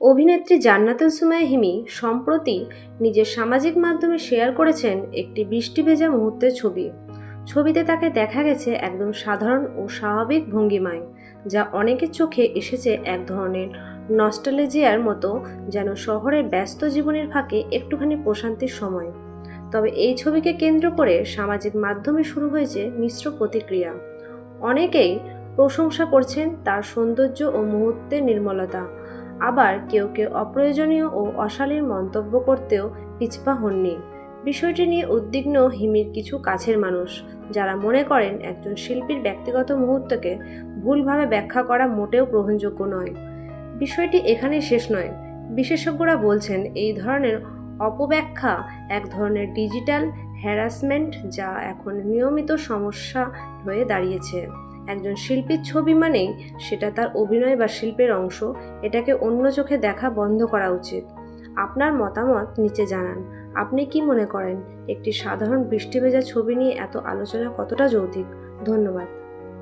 অভিনেত্রী জান্নাতুল সুমাইয়া হিমি সম্প্রতি নিজের সামাজিক মাধ্যমে শেয়ার করেছেন একটি বৃষ্টি ভেজা মুহূর্তের ছবি। ছবিতে তাকে দেখা গেছে একদম সাধারণ ও স্বাভাবিক ভঙ্গিমায়, যা অনেকের চোখে এসেছে এক ধরনের নস্টালেজিয়ার মতো, যেন শহরের ব্যস্ত জীবনের ফাঁকে একটুখানি প্রশান্তির সময়। তবে এই ছবিকে কেন্দ্র করে সামাজিক মাধ্যমে শুরু হয়েছে মিশ্র প্রতিক্রিয়া। অনেকেই প্রশংসা করছেন তার সৌন্দর্য ও মুহূর্তের নির্মলতা। আবার কেউ কেউ অপ্রয়োজনীয় ও অশালীন মন্তব্য করতেও পিছপা হননি। বিষয়টি নিয়ে উদ্বিগ্ন হিমির কিছু কাছের মানুষ, যারা মনে করেন একজন শিল্পীর ব্যক্তিগত মুহূর্তকে ভুলভাবে ব্যাখ্যা করা মোটেও গ্রহণযোগ্য নয়। বিষয়টি এখানে শেষ নয়। বিশেষজ্ঞরা বলছেন, এই ধরনের অপব্যাখ্যা এক ধরনের ডিজিটাল হ্যারাসমেন্ট যা এখন নিয়মিত সমস্যা হয়ে দাঁড়িয়েছে। একজন শিল্পীর ছবি মানেই সেটা তার অভিনয় বা শিল্পের অংশ। এটাকে অন্য চোখে দেখা বন্ধ করা উচিত। আপনার মতামত নিচে জানান। আপনি কি মনে করেন, একটি সাধারণ বৃষ্টি ভেজা ছবি নিয়ে এত আলোচনা কতটা যৌতিক ধন্যবাদ।